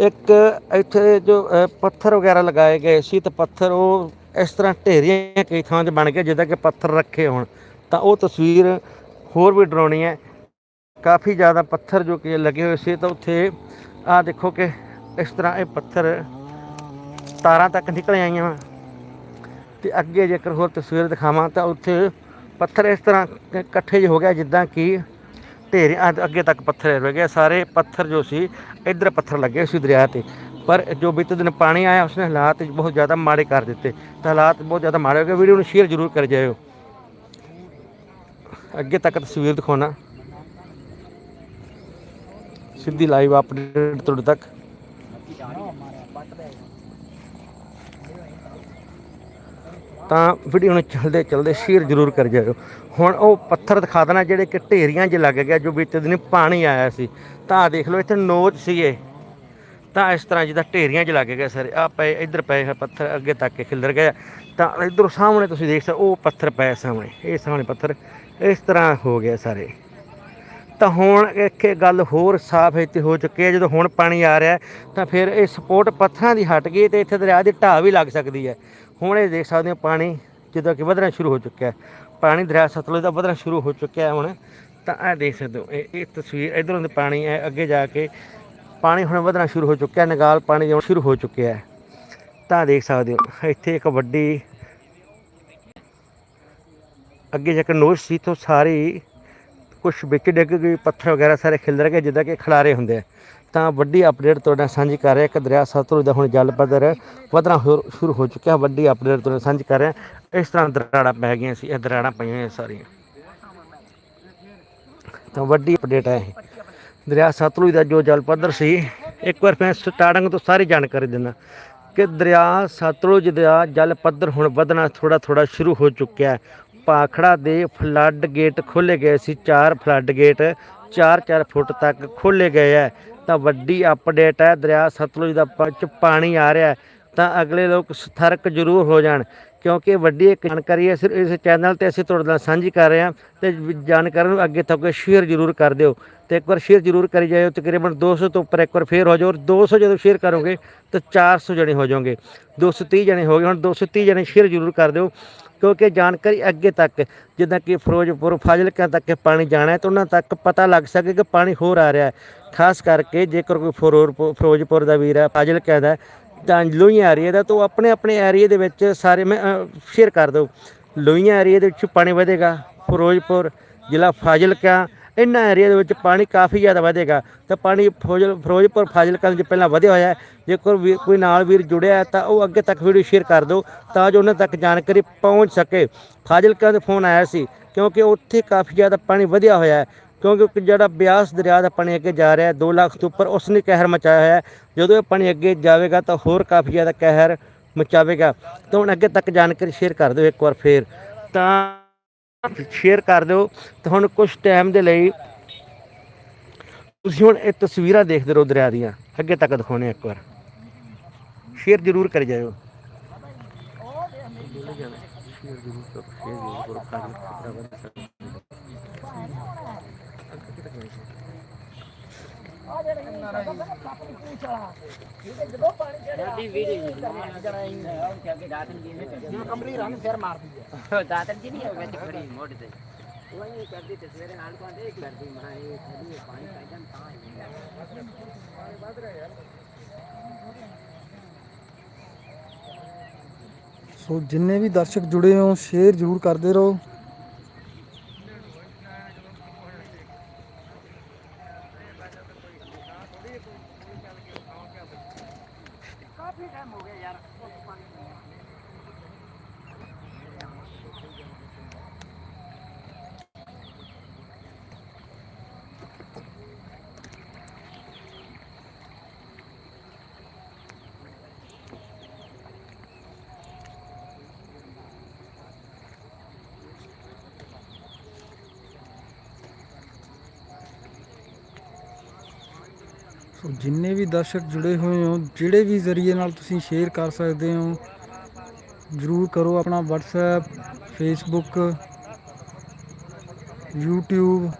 ਇੱਕ ਇੱਥੇ ਜੋ ਪੱਥਰ ਵਗੈਰਾ ਲਗਾਏ ਗਏ ਸੀ ਤਾਂ ਪੱਥਰ ਉਹ ਇਸ ਤਰ੍ਹਾਂ ਢੇਰੀਆਂ ਕਈ ਥਾਂ 'ਤੇ ਬਣ ਗਏ, ਜਿੱਦਾਂ ਕਿ ਪੱਥਰ ਰੱਖੇ ਹੋਣ। ਤਾਂ ਉਹ ਤਸਵੀਰ ਹੋਰ ਵੀ ਡਰਾਉਣੀ ਹੈ। ਕਾਫੀ ਜ਼ਿਆਦਾ ਪੱਥਰ ਜੋ ਕਿ ਲੱਗੇ ਹੋਏ ਸੀ ਤਾਂ ਉੱਥੇ ਆ ਦੇਖੋ ਕਿ ਇਸ ਤਰ੍ਹਾਂ ਇਹ ਪੱਥਰ ਤਾਰਾਂ ਤੱਕ ਨਿਕਲ ਆਈਆਂ। ਤੇ ਅੱਗੇ ਜੇਕਰ ਹੋਰ ਤਸਵੀਰ ਦਿਖਾਵਾਂ ਤਾਂ ਉੱਥੇ ਪੱਥਰ ਇਸ ਤਰ੍ਹਾਂ ਇਕੱਠੇ ਜਿਹੇ ਹੋ ਗਿਆ ਜਿੱਦਾਂ ਕਿ ਢੇਰ ਅੱਗੇ ਤੱਕ ਪੱਥਰ ਰਹਿ ਗਏ ਸਾਰੇ ਪੱਥਰ ਜੋ ਸੀ, ਇੱਧਰ ਪੱਥਰ ਲੱਗੇ ਸੀ ਦਰਿਆ ਤੇ। ਪਰ ਜੋ ਬੀਤੇ ਦਿਨ ਪਾਣੀ ਆਇਆ, ਉਸਨੇ ਹਾਲਾਤ ਬਹੁਤ ਜ਼ਿਆਦਾ ਮਾੜੇ ਕਰ ਦਿੱਤੇ। ਤਾਂ ਹਾਲਾਤ ਬਹੁਤ ਜ਼ਿਆਦਾ ਮਾੜੇ ਹੋ ਗਏ। ਵੀਡੀਓ ਨੂੰ ਸ਼ੇਅਰ ਜ਼ਰੂਰ ਕਰ ਜਾਇਓ। ਅੱਗੇ ਤੱਕ ਤਸਵੀਰ ਦਿਖਾਉਣਾ। ਸਿੱਧੀ ਲਾਈਵ ਅਪਡੇਟ ਤੁਹਾਡੇ ਤੱਕ। ਤਾਂ ਵੀਡੀਓ ਨੂੰ ਚਲਦੇ ਚਲਦੇ ਸ਼ੇਅਰ ਜ਼ਰੂਰ ਕਰ ਜਾਇਓ। ਹੁਣ ਉਹ ਪੱਥਰ ਦਿਖਾ ਦੇਣਾ ਜਿਹੜੇ ਕਿ ਢੇਰੀਆਂ 'ਚ ਲੱਗ ਗਿਆ ਜੋ ਵਿੱਚ ਦਿਨ ਪਾਣੀ ਆਇਆ ਸੀ। ਤਾਂ ਦੇਖ ਲਓ, ਇੱਥੇ ਨੋਚ ਸੀ ਇਹ। ਤਾਂ ਇਸ ਤਰ੍ਹਾਂ ਜਿੱਦਾਂ ਢੇਰੀਆਂ 'ਚ ਲੱਗ ਗਿਆ ਸਾਰੇ। ਆ ਪਏ, ਇੱਧਰ ਪਏ ਹੋਏ ਪੱਥਰ ਅੱਗੇ ਤੱਕ ਕੇ ਖਿਲਰ ਗਏ। ਤਾਂ ਇੱਧਰੋਂ ਸਾਹਮਣੇ ਤੁਸੀਂ ਦੇਖ ਸਕਦੇ ਉਹ ਪੱਥਰ ਪਏ ਸਾਹਮਣੇ। ਇਹ ਸਾਹਮਣੇ ਪੱਥਰ ਇਸ ਤਰ੍ਹਾਂ ਹੋ ਗਿਆ ਸਾਰੇ ਤਾਂ ਹੁਣ ਇੱਕ ਗੱਲ ਹੋਰ ਸਾਫ਼ ਇੱਥੇ ਹੋ ਚੁੱਕੀ ਹੈ। ਜਦੋਂ ਹੁਣ ਪਾਣੀ ਆ ਰਿਹਾ ਤਾਂ ਫਿਰ ਇਹ ਸਪੋਰਟ ਪੱਥਰਾਂ ਦੀ ਹਟ ਗਈ ਤੇ ਇੱਥੇ ਦਰਿਆ ਦੀ ਢਾਹ ਵੀ ਲੱਗ ਸਕਦੀ ਹੈ। ਹੁਣ ਇਹ ਦੇਖ ਸਕਦੇ ਹੋ ਪਾਣੀ ਜਿੱਦਾਂ ਕਿ ਵਧਣਾ ਸ਼ੁਰੂ ਹੋ ਚੁੱਕਿਆ ਹੈ। ਪਾਣੀ ਦਰਿਆ ਸਤਲੁਜ ਦਾ ਵਧਣਾ ਸ਼ੁਰੂ ਹੋ ਚੁੱਕਿਆ ਹੈ ਹੁਣ। ਤਾਂ ਇਹ ਦੇਖ ਸਕਦੇ ਹੋ, ਇਹ ਇਹ ਤਸਵੀਰ ਇਧਰੋਂ ਦੇ ਪਾਣੀ ਹੈ, ਅੱਗੇ ਜਾ ਕੇ ਪਾਣੀ ਹੁਣ ਵਧਣਾ ਸ਼ੁਰੂ ਹੋ ਚੁੱਕਿਆ ਨਗਾਲ ਪਾਣੀ ਆਉਣਾ ਸ਼ੁਰੂ ਹੋ ਚੁੱਕਿਆ ਹੈ। ਤਾਂ ਦੇਖ ਸਕਦੇ ਹੋ, ਇੱਥੇ ਇੱਕ ਵੱਡੀ ਅੱਗੇ ਜਾ ਕੇ ਨੋਚ ਸੀ ਤੋਂ ਸਾਰੀ ਕੁਝ ਵਿੱਚ ਡਿੱਗ ਗਈ, ਪੱਥਰ ਵਗੈਰਾ ਸਾਰੇ ਖਿਲਰ ਗਏ, ਜਿੱਦਾਂ ਕਿ ਖਿਲਾਰੇ ਹੁੰਦੇ ਆ। ਤਾਂ ਵੱਡੀ ਅਪਡੇਟ ਤੁਹਾਡੇ ਨਾਲ ਸਾਂਝੀ ਕਰ ਰਿਹਾ। ਕਿ ਦਰਿਆ ਸਤਲੁਜ ਦਾ ਹੁਣ ਜਲ ਪੱਧਰ ਵਧਣਾ ਹੋਰ- ਸ਼ੁਰੂ ਹੋ ਚੁੱਕਿਆ। ਵੱਡੀ ਅਪਡੇਟ ਤੁਹਾਡੇ ਨਾਲ ਸਾਂਝੀ ਕਰ ਰਿਹਾ। ਇਸ ਤਰ੍ਹਾਂ ਦਰਾੜਾਂ ਪੈ ਗਈਆਂ ਸੀ। ਇਹ ਦਰਾੜਾਂ ਪਈਆਂ ਹੋਈਆਂ ਸਾਰੀਆਂ। ਤਾਂ ਵੱਡੀ ਅਪਡੇਟ ਹੈ ਇਹ। ਦਰਿਆ ਸਤਲੁਜ ਦਾ ਜੋ ਜਲ ਪੱਧਰ ਸੀ, ਇੱਕ ਵਾਰ ਮੈਂ ਸਟਾਰਟਿੰਗ ਤੋਂ ਸਾਰੀ ਜਾਣਕਾਰੀ ਦਿੰਦਾ। ਕਿ ਦਰਿਆ ਸਤਲੁਜ ਦਾ ਜਲ ਪੱਧਰ ਹੁਣ ਵਧਣਾ ਥੋੜਾ ਥੋੜਾ ਸ਼ੁਰੂ ਹੋ ਚੁੱਕਿਆ ਹੈ। ਪਾਖੜਾ ਦੇ ਫਲੱਡ ਗੇਟ ਖੋਲੇ ਗਏ ਸੀ। ਚਾਰ ਫਲੱਡ ਗੇਟ 4-4 ਫੁੱਟ ਤੱਕ ਖੋਲੇ ਗਏ ਹੈ। ਤਾਂ ਵੱਡੀ ਅਪਡੇਟ ਹੈ, ਦਰਿਆ ਸਤਲੁਜ ਦਾ ਪ- ਚ ਪਾਣੀ ਆ ਰਿਹਾ ਤਾਂ ਅਗਲੇ ਲੋਕ ਸਥਰਕ ਜ਼ਰੂਰ ਹੋ ਜਾਣ, ਕਿਉਂਕਿ ਵੱਡੀ ਇੱਕ ਜਾਣਕਾਰੀ ਹੈ, ਸਿਰ ਇਸ ਚੈਨਲ ਤੇ ਅਸੀਂ ਤੁਹਾਡੇ ਨਾਲ ਸਾਂਝੀ ਕਰ ਰਹੇ ਹਾਂ, ਤੇ ਜਾਣਕਾਰੀ ਨੂੰ ਅੱਗੇ ਤੱਕ ਸ਼ੇਅਰ ਜ਼ਰੂਰ ਕਰ ਦਿਓ, ਤੇ ਇੱਕ ਵਾਰ ਸ਼ੇਅਰ ਜ਼ਰੂਰ ਕਰੀ ਜਾਇਓ, ਤਕਰੀਬਨ 200 ਤੋਂ ਉੱਪਰ ਇੱਕ ਵਾਰ ਫੇਰ ਹੋ ਜਾਓ, ਔਰ 200 ਜਦੋਂ ਸ਼ੇਅਰ ਕਰੋਗੇ, ਤਾਂ 400 ਜਣੇ ਹੋ ਜਾਓਗੇ 230 ਜਣੇ ਹੋ ਗਏ, ਹੁਣ 230 ਜਣੇ ਸ਼ੇਅਰ ਜ਼ਰੂਰ ਕਰ ਦਿਓ ਕਿਉਂਕਿ ਜਾਣਕਾਰੀ ਅੱਗੇ ਤੱਕ, ਜਿੱਦਾਂ ਕਿ ਫਿਰੋਜ਼ਪੁਰ ਫਾਜ਼ਿਲਕਾ ਤੱਕ ਪਾਣੀ ਜਾਣਾ ਹੈ, ਤਾਂ ਉਹਨਾਂ ਤੱਕ ਪਤਾ ਲੱਗ ਸਕੇ ਕਿ ਪਾਣੀ ਹੋਰ ਆ ਰਿਹਾ ਹੈ। ਖਾਸ ਕਰਕੇ ਜੇਕਰ ਕੋਈ ਫਿਰੋਜ਼ਪੁਰ ਫਿਰੋਜ਼ਪੁਰ ਦਾ ਵੀਰ ਹੈ ਫਾਜ਼ਿਲਕਾ ਦਾ, ਤਾਂ ਲੋਹੀਆਂ ਏਰੀਆ ਦਾ, ਤਾਂ ਉਹ ਆਪਣੇ ਆਪਣੇ ਏਰੀਏ ਦੇ ਵਿੱਚ ਸਾਰੇ ਮੈਂ ਸ਼ੇਅਰ ਕਰ ਦਿਓ ਲੋਹੀਆਂ ਏਰੀਆ ਦੇ ਵਿੱਚ ਪਾਣੀ ਵਧੇਗਾ। ਫਿਰੋਜ਼ਪੁਰ ਜ਼ਿਲ੍ਹਾ ਫਾਜ਼ਿਲਕਾ ਇਹਨਾਂ ਏਰੀਆ ਦੇ ਵਿੱਚ ਪਾਣੀ ਕਾਫੀ ਜ਼ਿਆਦਾ ਵਧੇਗਾ। ਤਾਂ ਪਾਣੀ ਫਿਰੋਜ਼- ਫਿਰੋਜ਼ਪੁਰ, ਫਾਜ਼ਿਲਕਾ ਵਿੱਚ ਪਹਿਲਾਂ ਵਧਿਆ ਹੋਇਆ ਹੈ। ਜੇਕਰ ਵੀ, ਕੋਈ ਨਾਲ ਵੀਰ ਜੁੜਿਆ ਤਾਂ ਉਹ ਅੱਗੇ ਤੱਕ ਵੀਡੀਓ ਸ਼ੇਅਰ ਕਰ ਦਿਓ ਤਾਂ ਜੋ ਉਹਨਾਂ ਤੱਕ ਜਾਣਕਾਰੀ ਪਹੁੰਚ ਸਕੇ। ਫਾਜ਼ਿਲਕਾ ਦਾ ਫੋਨ ਆਇਆ ਸੀ ਕਿਉਂਕਿ ਉੱਥੇ ਕਾਫੀ ਜ਼ਿਆਦਾ ਪਾਣੀ ਵਧਿਆ ਹੋਇਆ ਹੈ। ਕਿਉਂਕਿ ਜਿਹੜਾ ਬਿਆਸ ਦਰਿਆ ਦਾ ਪਾਣੀ ਅੱਗੇ ਜਾ ਰਿਹਾ ਹੈ 2 ਲੱਖ ਤੋਂ ਉੱਪਰ ਉਸਨੇ ਕਹਿਰ ਮਚਾਇਆ ਹੋਇਆ ਜਦੋਂ ਇਹ ਪਾਣੀ ਅੱਗੇ ਜਾਵੇਗਾ ਤਾਂ ਹੋਰ ਕਾਫੀ ਜ਼ਿਆਦਾ ਕਹਿਰ ਮਚਾਵੇਗਾ। ਤਾਂ ਹੁਣ ਅੱਗੇ ਤੱਕ ਜਾਣਕਾਰੀ ਸ਼ੇਅਰ ਕਰ ਦਿਓ ਇੱਕ ਵਾਰ ਫੇਰ। ਤਾਂ ਸ਼ੇਅਰ ਕਰ ਦਿਓ ਤੇ ਹੁਣ ਕੁਝ ਟਾਈਮ ਦੇ ਲਈ ਤੁਸੀਂ ਹੁਣ ਇਹ ਤਸਵੀਰਾਂ ਦੇਖਦੇ ਰਹੋ ਦਰਿਆ ਦੀਆਂ। ਅੱਗੇ ਤੱਕ ਦਿਖਾਉਣੇ ਇੱਕ ਵਾਰ। ਸ਼ੇਅਰ ਜ਼ਰੂਰ ਕਰ ਜਾਇਓ। ਸਾਡੀ ਵੀਡੀਓ ਕਿਉਂਕਿ ਦਾਤਨ ਜੀ ਨੇ ਕੰਬਲੀ ਰੰਗ ਸਿਰ ਮਾਰਦੀ ਹੈ ਦਾਤਨ ਜੀ ਨਹੀਂ ਵਿੱਚ ਖੜੀ ਮੋਢ ਤੇ ਉਹ ਕਰਦੀ ਤੇ ਸਵੇਰੇ ਨਾਲ ਪਾਉਂਦੇ ਕਰਦੀ ਮਾਂ ਇਹ ਖੜੀ ਪਾਣੀ ਪੈ ਜਾਂ ਤਾਂ ਸੋ ਜਿੰਨੇ ਵੀ ਦਰਸ਼ਕ ਜੁੜੇ ਹੋ, ਸ਼ੇਅਰ ਜ਼ਰੂਰ ਕਰਦੇ ਰਹੋ। ਜਿੰਨੇ ਵੀ ਦਰਸ਼ਕ ਜੁੜੇ ਹੋਏ ਹੋ, ਜਿਹੜੇ ਵੀ ਜ਼ਰੀਏ ਨਾਲ ਤੁਸੀਂ ਸ਼ੇਅਰ ਕਰ ਸਕਦੇ ਹੋ, ਜ਼ਰੂਰ ਕਰੋ ਆਪਣਾ WhatsApp, Facebook, YouTube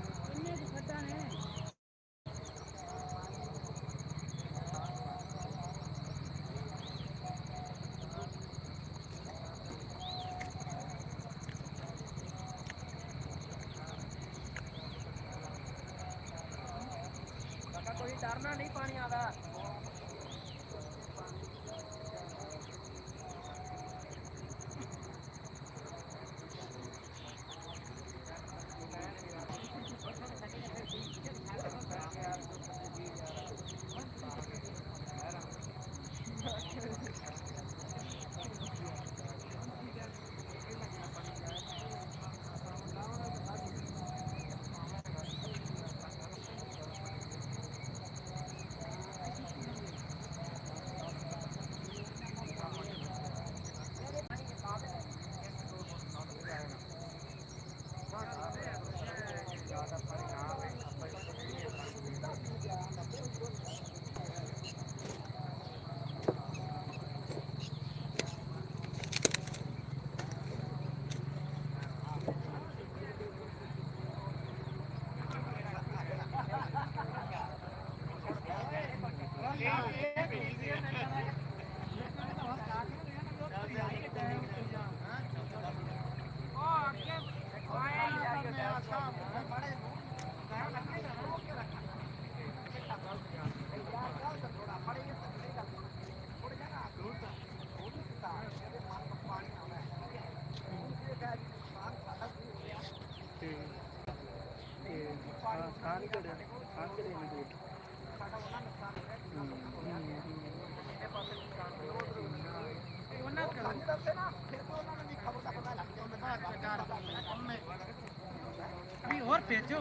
കാണിക്കട കാണിക്കട എനിക്ക് अभी और भेजो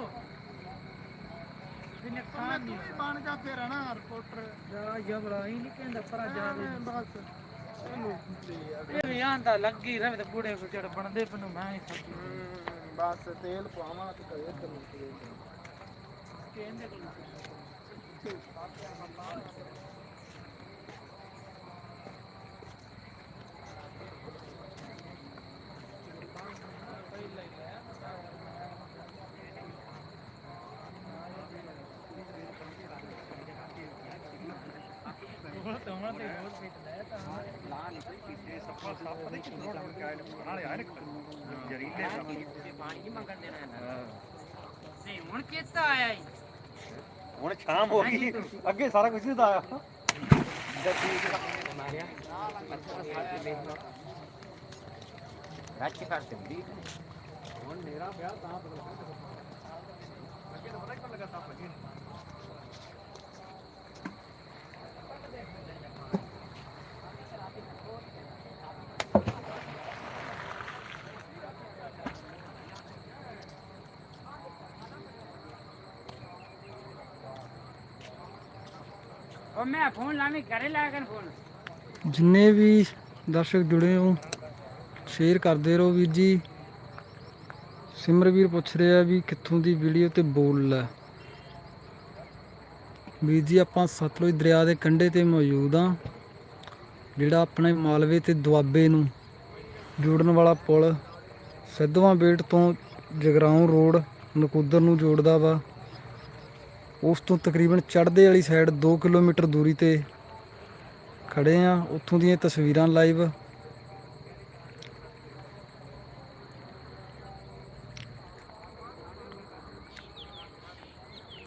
नुकसान नहीं बन जा फिर है ना रिपोर्टर जबड़ा ही नहीं कहता पर जा बस ਇਹ ਵੀ ਆਂਦਾ ਲੱਗੀ ਰਵੇ ਤੇ ਬੂੜੇ ਕੋਲ ਜਿਹੜਾ ਬਣਦੇ ਪਨੂੰ ਮੈਂ ਹੀ ਸੱਚੀ ਬਸ ਤੇਲ ਪਾਵਾਂ ਤੇ ਕਰੇ ਤੈਨੂੰ ਕਹਿੰਦੇ ਨਹੀਂ ਹੁਣ ਕਿੱਤਾ ਆਇਆ ਈ ਹੁਣ ਸ਼ਾਮ ਹੋ ਗਈ। ਅੱਗੇ ਸਾਰਾ ਕੁਝ ਨਹੀਂ ਆਇਆ। ਰੱਖ ਕਰ ਦਿੰਦੀ ਹੁਣ ਮੇਰਾ ਵਿਆਹ ਤਾਂ ਉਹ ਮੈਂ ਫੋਨ ਲਾਵੇਂ ਘਰੇ ਲਾ ਕੇ ਫੋਨ। ਜਿੰਨੇ ਵੀ ਦਰਸ਼ਕ ਜੁੜੇ ਹੋ ਸ਼ੇਅਰ ਕਰਦੇ ਰਹੋ ਵੀਰ ਜੀ। ਸਿਮਰਵੀਰ ਪੁੱਛ ਰਿਹਾ ਵੀ ਕਿੱਥੋਂ ਦੀ ਵੀਡੀਓ ਤੇ ਬੋਲ ਲੈ। ਵੀਰ ਜੀ, ਆਪਾਂ ਸਤਲੁਜ ਦਰਿਆ ਦੇ ਕੰਢੇ ਤੇ ਮੌਜੂਦ ਆ ਜਿਹੜਾ ਆਪਣੇ ਮਾਲਵੇ ਤੇ ਦੁਆਬੇ ਨੂੰ ਜੋੜਨ ਵਾਲਾ ਪੁਲ ਸਿੱਧਵਾਂ ਬੇਟ ਤੋਂ ਜਗਰਾਉਂ ਰੋਡ ਨਕੂਦਰ ਨੂੰ ਜੋੜਦਾ ਵਾ। ਉਸ ਤੋਂ ਤਕਰੀਬਨ ਚੜ੍ਹਦੇ ਵਾਲੀ ਸਾਈਡ 2 ਕਿਲੋਮੀਟਰ ਦੂਰੀ ਤੇ ਖੜੇ ਆ। ਉੱਥੋਂ ਦੀਆਂ ਤਸਵੀਰਾਂ ਲਾਈਵ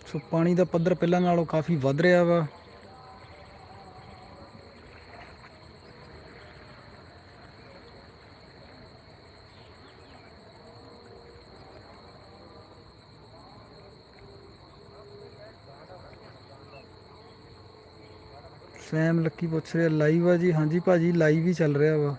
ਸੋ ਪਾਣੀ ਦਾ ਪੱਧਰ ਪਹਿਲਾਂ ਨਾਲੋਂ ਕਾਫੀ ਵੱਧ ਰਿਹਾ ਵਾ। ਸੈਮ ਲੱਕੀ ਪੁੱਛ ਰਿਹਾ ਲਾਈਵ ਆ ਜੀ। ਹਾਂਜੀ ਭਾਜੀ ਲਾਈਵ ਹੀ ਚੱਲ ਰਿਹਾ ਵਾ।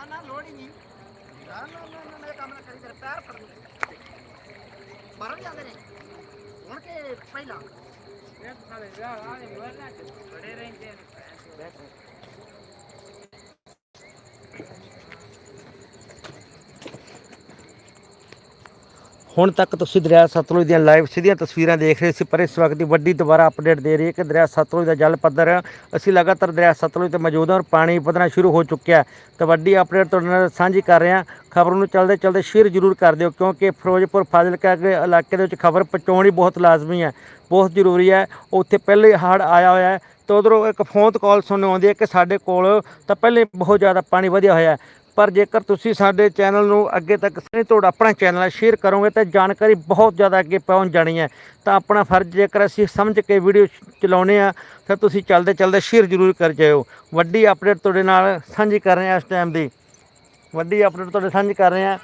ਨਾ ਨਾ ਲੋੜ ਹੀ ਨਹੀਂ ਨਾ ਨਾ ਨਾ ਨਾ ਇਹ ਕੰਮ ਨਾ ਕਰੀ ਤੇਰੇ ਪੈਰ ਫੜਨ ਮਰਨ ਜਾਂਦੇ ਨੇ ਹੁਣ ਕਿ ਪਹਿਲਾਂ ਇਹ ਸਾਰੇ ਵਿਆਹ ਆ ਦੇ ਮਰਨਾ ਬੜੇ ਰਹਿੰਦੇ ਨੇ ਹੁਣ ਤੱਕ ਤੁਸੀਂ ਦਰਿਆ ਸਤਲੁਜ ਦੀਆਂ ਲਾਈਵ ਸਿੱਧੀਆਂ ਤਸਵੀਰਾਂ ਦੇਖ ਰਹੇ ਸੀ, ਪਰ ਇਸ ਵਕਤ ਦੀ ਵੱਡੀ ਦੁਬਾਰਾ ਅਪਡੇਟ ਦੇ ਰਹੀ ਹੈ ਕਿ ਦਰਿਆ ਸਤਲੁਜ ਦਾ ਜਲ ਪੱਧਰ, ਅਸੀਂ ਲਗਾਤਾਰ ਦਰਿਆ ਸਤਲੁਜ ਤੇ ਮੌਜੂਦ ਹਾਂ ਔਰ ਪਾਣੀ ਵਧਣਾ ਸ਼ੁਰੂ ਹੋ ਚੁੱਕਿਆ ਹੈ। ਤਾਂ ਵੱਡੀ ਅਪਡੇਟ ਤੁਹਾਡੇ ਨਾਲ ਸਾਂਝੀ ਕਰ ਰਹੇ ਹਾਂ। ਖਬਰ ਨੂੰ ਚੱਲਦੇ ਚਲਦੇ ਸ਼ੇਅਰ ਜ਼ਰੂਰ ਕਰ ਦਿਓ, ਕਿਉਂਕਿ ਫਿਰੋਜ਼ਪੁਰ ਫਾਜ਼ਿਲਕਾ ਦੇ ਇਲਾਕੇ ਦੇ ਵਿੱਚ ਖਬਰ ਪਹੁੰਚਾਉਣੀ ਬਹੁਤ ਲਾਜ਼ਮੀ ਹੈ, ਬਹੁਤ ਜ਼ਰੂਰੀ ਹੈ। ਉੱਥੇ ਪਹਿਲੇ ਹੜ੍ਹ ਆਇਆ ਹੋਇਆ ਹੈ, ਤਾਂ ਉਧਰੋਂ ਇੱਕ ਫੋਨ ਕਾਲ ਸੁਣਨ ਆਉਂਦੀ ਹੈ ਕਿ ਸਾਡੇ ਕੋਲ ਤਾਂ ਪਹਿਲੇ ਬਹੁਤ ਜ਼ਿਆਦਾ ਪਾਣੀ ਵਧਿਆ ਹੋਇਆ ਹੈ। ਪਰ ਜੇਕਰ ਤੁਸੀਂ ਸਾਡੇ ਚੈਨਲ ਨੂੰ ਅੱਗੇ ਤੱਕ ਸਨੀ ਤੁਹਾਡਾ ਆਪਣਾ ਚੈਨਲ ਹੈ ਸ਼ੇਅਰ ਕਰੋਗੇ ਤਾਂ ਜਾਣਕਾਰੀ ਬਹੁਤ ਜ਼ਿਆਦਾ ਅੱਗੇ ਪਹੁੰਚ ਜਾਣੀ ਹੈ। ਤਾਂ ਆਪਣਾ ਫਰਜ਼ ਜੇਕਰ ਅਸੀਂ ਸਮਝ ਕੇ ਵੀਡੀਓ ਚਲਾਉਨੇ ਆ, ਤਾਂ ਤੁਸੀਂ ਚੱਲਦੇ ਚੱਲਦੇ ਸ਼ੇਅਰ ਜ਼ਰੂਰ ਕਰ ਜਾਇਓ। ਵੱਡੀ ਅਪਡੇਟ ਤੁਹਾਡੇ ਨਾਲ ਸਾਂਝੀ ਕਰ ਰਹੇ ਹਾਂ ਇਸ ਟਾਈਮ ਦੀ। ਵੱਡੀ ਅਪਡੇਟ ਤੁਹਾਡੇ ਸਾਂਝੀ ਕਰ ਰਹੇ ਹਾਂ।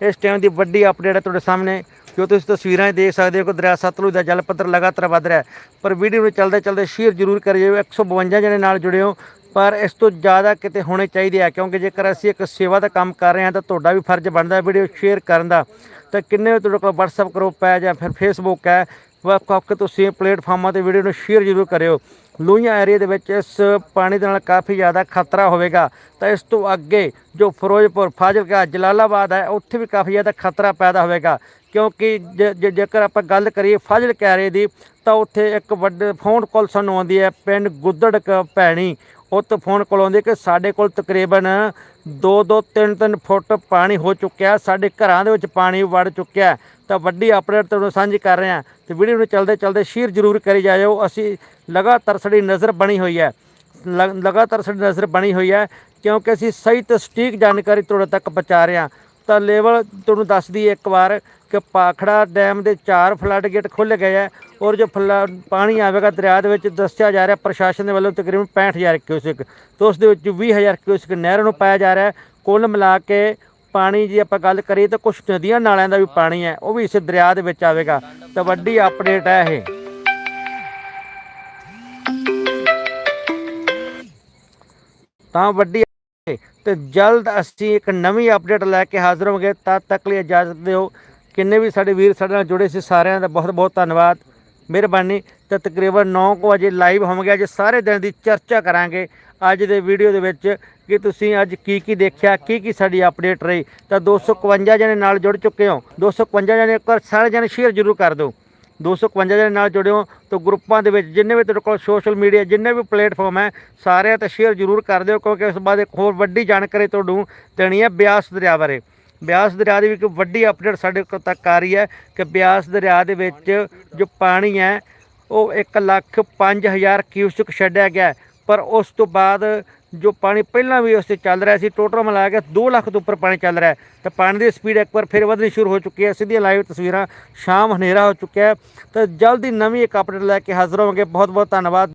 ਇਸ ਟਾਈਮ ਦੀ ਵੱਡੀ ਅਪਡੇਟ ਹੈ ਤੁਹਾਡੇ ਸਾਹਮਣੇ, ਜੋ ਤੁਸੀਂ ਤਸਵੀਰਾਂ 'ਚ ਦੇਖ ਸਕਦੇ ਹੋ ਕਿ ਦਰਿਆ ਸਤਲੁਜ ਦਾ ਜਲ ਪੱਧਰ ਲਗਾਤਾਰ ਵਧ ਰਿਹਾ ਪਰ ਵੀਡੀਓ ਨੂੰ ਚੱਲਦੇ ਚੱਲਦੇ ਸ਼ੇਅਰ ਜ਼ਰੂਰ ਕਰਿਓ 152 ਜਣੇ ਨਾਲ ਜੁੜਿਓ ਪਰ ਇਸ ਤੋਂ ਜ਼ਿਆਦਾ ਕਿਤੇ ਹੋਣੇ ਚਾਹੀਦੇ ਆ, ਕਿਉਂਕਿ ਜੇਕਰ ਅਸੀਂ ਇੱਕ ਸੇਵਾ ਦਾ ਕੰਮ ਕਰ ਰਹੇ ਹਾਂ, ਤਾਂ ਤੁਹਾਡਾ ਵੀ ਫਰਜ਼ ਬਣਦਾ ਵੀਡੀਓ ਸ਼ੇਅਰ ਕਰਨ ਦਾ। ਤਾਂ ਕਿੰਨੇ ਵੀ ਤੁਹਾਡੇ ਕੋਲ WhatsApp ਗਰੁੱਪ ਹੈ ਜਾਂ ਫਿਰ Facebook ਹੈ ਵੱਖ ਵੱਖ ਤੁਸੀਂ ਪਲੇਟਫਾਰਮਾਂ ਤੇ ਵੀਡੀਓ ਨੂੰ ਸ਼ੇਅਰ ਜ਼ਰੂਰ ਕਰਿਓ। ਲੋਹੀਆਂ ਏਰੀਆ ਦੇ ਵਿੱਚ ਇਸ ਪਾਣੀ ਦੇ ਨਾਲ ਕਾਫੀ ਜ਼ਿਆਦਾ ਖਤਰਾ ਹੋਵੇਗਾ। ਤਾਂ ਇਸ ਤੋਂ ਅੱਗੇ ਜੋ ਫਿਰੋਜ਼ਪੁਰ, ਫਾਜ਼ਿਲਕਾ, ਜਲਾਲਾਬਾਦ ਹੈ, ਉੱਥੇ ਵੀ ਕਾਫੀ ਜ਼ਿਆਦਾ ਖਤਰਾ ਪੈਦਾ ਹੋਵੇਗਾ। ਕਿਉਂਕਿ ਜੇ- ਜੇਕਰ ਆਪਾਂ ਗੱਲ ਕਰੀਏ ਫਾਜ਼ਿਲਕਾ ਏਰੀਏ ਦੀ, ਤਾਂ ਉੱਥੇ ਇੱਕ ਵੱਡੇ ਫੋਨ ਕਾਲ ਸਾਨੂੰ ਆਉਂਦੀ ਹੈ, ਪਿੰਡ ਗੁੱਦੜਕ ਭੈਣੀ। ਉੱਥੇ ਫੋਨ ਕੋਲ ਆਉਂਦੀ ਕਿ ਸਾਡੇ ਕੋਲ ਤਕਰੀਬਨ 2-2 3-3 ਫੁੱਟ ਪਾਣੀ ਹੋ ਚੁੱਕਿਆ ਸਾਡੇ ਘਰਾਂ ਦੇ ਵਿੱਚ ਪਾਣੀ ਵੜ ਚੁੱਕਿਆ ਤਾਂ ਵੱਡੀ ਅਪਡੇਟ ਤੁਹਾਨੂੰ ਸਾਂਝੀ ਕਰ ਰਹੇ ਹਾਂ। ਤੇ ਵੀਡੀਓ ਨੂੰ ਚਲਦੇ ਚਲਦੇ ਸ਼ੇਅਰ ਜ਼ਰੂਰ ਕਰੀ ਜਾਇਓ। ਅਸੀਂ ਲਗਾਤਾਰ ਸਾਡੀ ਨਜ਼ਰ ਬਣੀ ਹੋਈ ਹੈ। ਲ- ਲਗਾਤਾਰ ਸਾਡੀ ਨਜ਼ਰ ਬਣੀ ਹੋਈ ਹੈ ਕਿਉਂਕਿ ਅਸੀਂ ਸਹੀ ਤੇ ਸਟੀਕ ਜਾਣਕਾਰੀ ਤੁਹਾਡੇ ਤੱਕ ਪਹੁੰਚਾ ਰਹੇ ਹਾਂ। ਤਾਂ ਲੈਵਲ ਤੁਹਾਨੂੰ ਦੱਸਦੀ ਇੱਕ ਵਾਰ। ਕਿ ਪਾਖੜਾ ਡੈਮ ਦੇ ਚਾਰ ਫਲੱਡ ਗੇਟ ਖੁੱਲ੍ਹ ਗਏ ਹੈ ਔਰ ਜੋ ਫਲਾ, ਪਾਣੀ ਆਵੇਗਾ ਦਰਿਆ ਦੇ ਵਿੱਚ ਦੱਸਿਆ ਜਾ ਰਿਹਾ ਪ੍ਰਸ਼ਾਸਨ ਦੇ ਵੱਲੋਂ ਤਕਰੀਬਨ 65000 ਕਿਊਸਿਕ, ਤੇ ਉਸ ਦੇ ਵਿੱਚ 20000 ਕਿਊਸਿਕ ਨਹਿਰ ਨੂੰ ਪਾਇਆ ਜਾ ਰਿਹਾ ਹੈ। ਕੁੱਲ ਮਿਲਾ ਕੇ ਪਾਣੀ ਜੇ ਆਪਾਂ ਗੱਲ ਕਰੀਏ ਤਾਂ ਕੁਝ ਨਦੀਆਂ ਨਾਲਿਆਂ ਦਾ ਵੀ ਪਾਣੀ ਹੈ, ਉਹ ਵੀ ਇਸ ਦਰਿਆ ਦੇ ਵਿੱਚ ਆਵੇਗਾ। ਤਾਂ ਵੱਡੀ ਅਪਡੇਟ ਹੈ ਇਹ। ਤਾਂ ਵੱਡੀ ਹੈ। ਤੇ ਜਲਦ ਅਸੀਂ ਇੱਕ ਨਵੀਂ ਅਪਡੇਟ ਲੈ ਕੇ ਹਾਜ਼ਰ ਹੋਵਾਂਗੇ ਤਦ ਤੱਕ ਲਈ ਇਜਾਜ਼ਤ ਦਿਓ। ਕਿੰਨੇ ਵੀ ਸਾਡੇ ਵੀਰ ਸਾਡੇ ਨਾਲ ਜੁੜੇ ਸੀ, ਸਾਰਿਆਂ ਦਾ ਬਹੁਤ ਬਹੁਤ ਧੰਨਵਾਦ, ਮਿਹਰਬਾਨੀ। ਤਾਂ ਤਕਰੀਬਨ 9 ਵਜੇ ਲਾਈਵ ਹੋਵਾਂਗੇ ਅੱਜ ਸਾਰੇ ਦਿਨ ਦੀ ਚਰਚਾ ਕਰਾਂਗੇ ਅੱਜ ਦੇ ਵੀਡੀਓ ਦੇ ਵਿੱਚ ਕਿ ਤੁਸੀਂ ਅੱਜ ਕੀ ਕੀ ਦੇਖਿਆ, ਕੀ ਕੀ ਸਾਡੀ ਅਪਡੇਟ ਰਹੀ। ਤਾਂ 251 ਜਣੇ ਨਾਲ ਜੁੜ ਚੁੱਕੇ ਹੋ 251 ਜਣੇ ਇੱਕ ਵਾਰ ਸਾਰੇ ਜਣੇ ਸ਼ੇਅਰ ਜ਼ਰੂਰ ਕਰ ਦਿਓ। 251 ਜਣੇ ਨਾਲ ਜੁੜਿਓ ਹੋ ਤਾਂ ਗਰੁੱਪਾਂ ਦੇ ਵਿੱਚ ਜਿੰਨੇ ਵੀ ਤੁਹਾਡੇ ਕੋਲ ਸੋਸ਼ਲ ਮੀਡੀਆ ਜਿੰਨੇ ਵੀ ਪਲੇਟਫਾਰਮ ਹੈ, ਸਾਰਿਆਂ ਤੇ ਸ਼ੇਅਰ ਜ਼ਰੂਰ ਕਰ ਦਿਓ, ਕਿਉਂਕਿ ਉਸ ਬਾਅਦ ਇੱਕ ਹੋਰ ਵੱਡੀ ਜਾਣਕਾਰੀ ਤੁਹਾਨੂੰ ਦੇਣੀ ਹੈ ਬਿਆਸ ਦਰਿਆ ਬਾਰੇ। ਬਿਆਸ ਦਰਿਆ ਦੀ ਵੀ ਇੱਕ ਵੱਡੀ ਅਪਡੇਟ ਸਾਡੇ ਕੋਲ ਤੱਕ ਆ ਰਹੀ ਹੈ ਕਿ ਬਿਆਸ ਦਰਿਆ ਦੇ ਵਿੱਚ ਜੋ ਪਾਣੀ ਹੈ, ਉਹ 1 ਲੱਖ 5000 ਕਿਊਸਿਕ ਛੱਡਿਆ ਗਿਆ ਪਰ ਉਸ ਤੋਂ ਬਾਅਦ ਜੋ ਪਾਣੀ ਪਹਿਲਾਂ ਵੀ ਉਸ ਤੇ ਚੱਲ ਰਿਹਾ ਸੀ ਟੋਟਲ ਮਿਲਾ ਕੇ 2 ਲੱਖ ਤੋਂ ਉੱਪਰ ਪਾਣੀ ਚੱਲ ਰਿਹਾ ਹੈ। ਪਾਣੀ ਦੀ ਸਪੀਡ ਇੱਕ ਵਾਰ ਫਿਰ ਵਧਣੀ ਸ਼ੁਰੂ ਹੋ ਚੁੱਕੀ ਹੈ। ਸਿੱਧੀਆਂ ਲਾਈਵ ਤਸਵੀਰਾਂ ਸ਼ਾਮ ਹਨੇਰਾ ਹੋ ਚੁੱਕਿਆ ਹੈ। ਤਾਂ ਜਲਦੀ ਨਵੀਂ ਇੱਕ ਅਪਡੇਟ ਲੈ ਕੇ ਹਾਜ਼ਰ ਹੋਵਾਂਗੇ। ਬਹੁਤ ਬਹੁਤ ਧੰਨਵਾਦ।